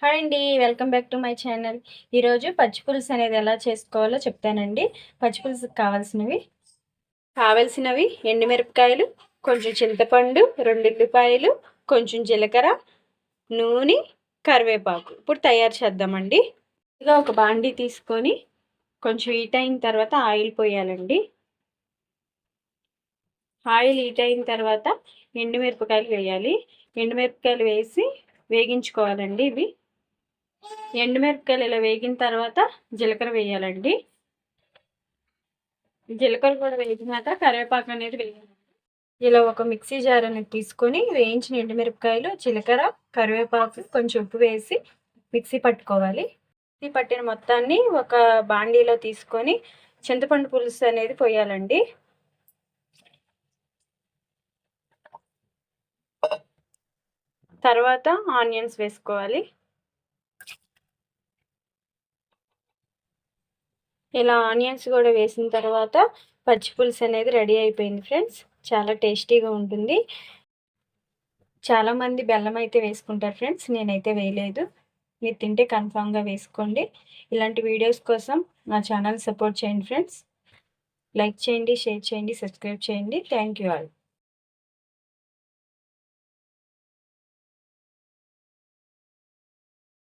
Hi అండి welcome back to my channel ఈరోజు పచ్చిపులుసు అనేది ఎలా చేసుకోవాలో చెప్తానండి. పచ్చిపులుసుకి కావాల్సినవి కావలసినవి ఎండుమిరపకాయలు కొంచెం చింతపండు రెండు ఉల్లిపాయలు కొంచెం జీలకర్ర నూనె కరివేపాకు. ఇప్పుడు తయారు చేద్దామండి. ఇక ఒక బాండీ తీసుకొని కొంచెం హీట్ అయిన తర్వాత ఆయిల్ పోయాలండి. ఆయిల్ హీట్ అయిన తర్వాత ఎండుమిరపకాయలు వేయాలి. ఎండుమిరపకాయలు వేసి వేగించుకోవాలండి ఇవి. ఎండుమిరపకాయలు ఇలా వేగిన తర్వాత జీలకర్ర వేయాలండి. జీలకర్ర కూడా వేగినాక కరివేపాకు అనేది వేయాలి. ఇలా ఒక మిక్సీ జార్ అనేది తీసుకొని వేయించిన ఎండుమిరపకాయలు జీలకర్ర కరివేపాకు కొంచెం ఉప్పు వేసి మిక్సీ పట్టుకోవాలి. మిక్సీ పట్టిన మొత్తాన్ని ఒక బాండీలో తీసుకొని చింతపండు పులుసు అనేది పోయాలండి. తర్వాత ఆనియన్స్ వేసుకోవాలి. ఇలా ఆనియన్స్ కూడా వేసిన తర్వాత పచ్చి పులుసు అనేది రెడీ అయిపోయింది ఫ్రెండ్స్. చాలా టేస్టీగా ఉంటుంది. చాలామంది బెల్లం అయితే వేసుకుంటారు ఫ్రెండ్స్. నేనైతే వేయలేదు. మీరు తింటే కన్ఫామ్గా వేసుకోండి. ఇలాంటి వీడియోస్ కోసం నా ఛానల్ సపోర్ట్ చేయండి ఫ్రెండ్స్. లైక్ చేయండి షేర్ చేయండి సబ్స్క్రైబ్ చేయండి. Thank you all.